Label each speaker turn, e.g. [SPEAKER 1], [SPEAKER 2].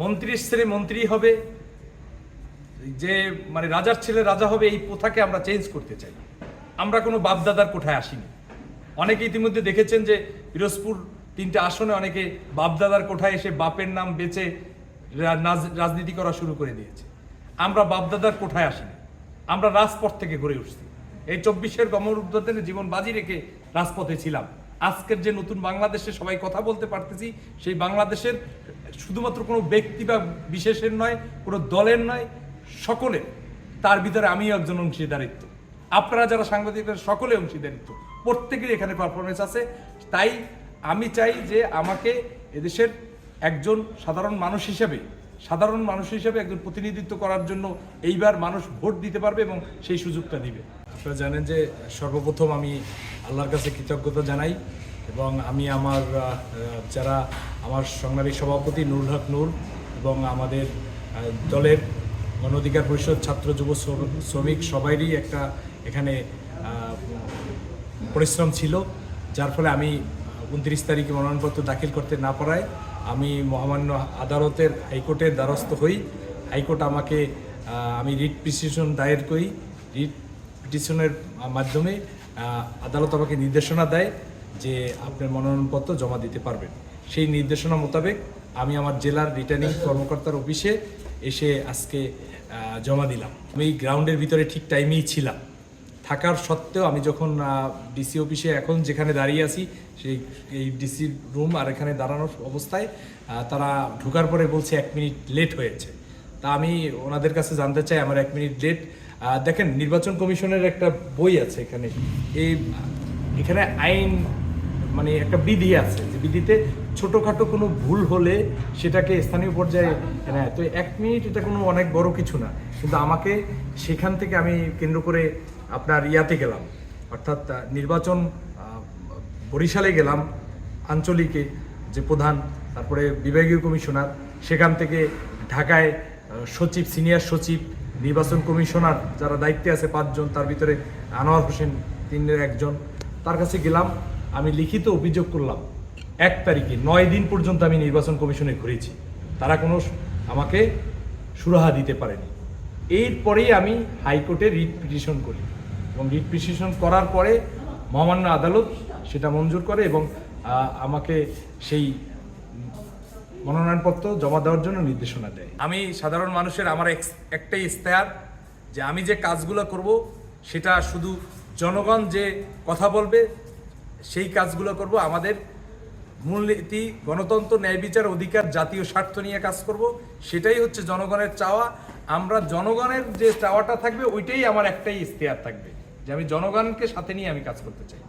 [SPEAKER 1] মন্ত্রীর ছেলে মন্ত্রী হবে, যে মানে রাজার ছেলে রাজা হবে, এই প্রথাকে আমরা চেঞ্জ করতে চাই। আমরা কোনো বাপদাদার কোঠায় আসিনি। অনেকে ইতিমধ্যে দেখেছেন যে পিরোজপুর তিনটে আসনে অনেকে বাপদাদার কোঠায় এসে বাপের নাম বেচে রাজনীতি করা শুরু করে দিয়েছে। আমরা বাপদাদার কোঠায় আসিনি। আমরা রাজপথ থেকে গড়ে উঠছি। এই চব্বিশের গমরুদ্ধনের জীবন বাজি রেখে রাজপথে ছিলাম। আজকের যে নতুন বাংলাদেশে সবাই কথা বলতে পারতেছি, সেই বাংলাদেশের শুধুমাত্র কোনো ব্যক্তি বা বিশেষের নয়, কোনো দলের নয়, সকলের। তার ভিতরে আমিও একজন অংশীদারিত্ব। আপনারা যারা সাংবাদিকরা সকলে অংশীদারিত্ব। প্রত্যেকেরই এখানে পারফরমেন্স আছে। তাই আমি চাই যে আমাকে এদেশের একজন সাধারণ মানুষ হিসেবে, সাধারণ মানুষ হিসেবে একজন প্রতিনিধিত্ব করার জন্য এইবার মানুষ ভোট দিতে পারবে এবং সেই সুযোগটা দিবে। আপনারা জানেন যে সর্বপ্রথম আমি আল্লাহর কাছে কৃতজ্ঞতা জানাই এবং আমি আমার যারা আমার সংগ্রামী সভাপতি নুর হক নূর এবং আমাদের দলের গণ অধিকার পরিষদ ছাত্র যুব শ্রমিক সবাইরই একটা এখানে পরিশ্রম ছিল, যার ফলে আমি উনত্রিশ তারিখে মনোনয়নপত্র দাখিল করতে না পারায় আমি মহামান্য আদালতের হাইকোর্টের দ্বারস্থ হই। হাইকোর্ট আমাকে আমি রিট পিটিশন দায়ের করি। রিট পিটিশনের মাধ্যমে আদালত আমাকে নির্দেশনা দেয় যে আপনার মনোনয়নপত্র জমা দিতে পারবেন। সেই নির্দেশনা মোতাবেক আমি আমার জেলার রিটার্নিং কর্মকর্তার অফিসে এসে আজকে জমা দিলাম। আমি গ্রাউন্ডের ভিতরে ঠিক টাইমেই ছিলাম। থাকার সত্ত্বেও আমি যখন ডিসি অফিসে এখন যেখানে দাঁড়িয়ে আছি, সেই, এই ডিসি রুম আর এখানে দাঁড়ানোর অবস্থায় তারা ঢোকার পরে বলছে এক মিনিট লেট হয়েছে। তা আমি ওনাদের কাছে জানতে চাই, আমার এক মিনিট লেট দেখেন, নির্বাচন কমিশনের একটা বই আছে এখানে। এই, এখানে আইন মানে একটা বিধি আছে যে বিধিতে ছোটোখাটো কোনো ভুল হলে সেটাকে স্থানীয় পর্যায়ে নেয়। তো এক মিনিট এটা কোনো অনেক বড় কিছু না। কিন্তু আমাকে সেখান থেকে আমি কেন্দ্র করে আপনার ইয়াতে গেলাম। অর্থাৎ নির্বাচন বরিশালে গেলাম আঞ্চলিকে, যে প্রধান, তারপরে বিভাগীয় কমিশনার, সেখান থেকে ঢাকায় সচিব, সিনিয়র সচিব নির্বাচন কমিশনার যারা দায়িত্বে আছে পাঁচজন, তার ভিতরে আনোয়ার হোসেন তিনের একজন। তার কাছে গেলাম, আমি লিখিত অভিযোগ করলাম, এক তারিখে নয় দিন পর্যন্ত আমি নির্বাচন কমিশনে ঘুরেছি। তারা কোনো আমাকে সুরাহা দিতে পারেনি। এরপরেই আমি হাইকোর্টে রিট পিটিশন করি এবং রিট পিটিশন করার পরে মহামান্য আদালত সেটা মঞ্জুর করে এবং আমাকে সেই মনোনয়নপত্র জমা দেওয়ার জন্য নির্দেশনা দেয়। আমি সাধারণ মানুষের আমার একটাই ইস্তেহার যে আমি যে কাজগুলো করব, সেটা শুধু জনগণ যে কথা বলবে, সেই কাজগুলো করব। আমাদের মূলনীতি, গণতন্ত্র, ন্যায় বিচার অধিকার, জাতীয় স্বার্থ নিয়ে কাজ করব। সেটাই হচ্ছে জনগণের চাওয়া। আমরা জনগণের যে চাওয়াটা থাকবে, ওইটাই আমার একটাই ইস্তেহার থাকবে যে আমি জনগণকে সাথে নিয়ে আমি কাজ করতে চাই।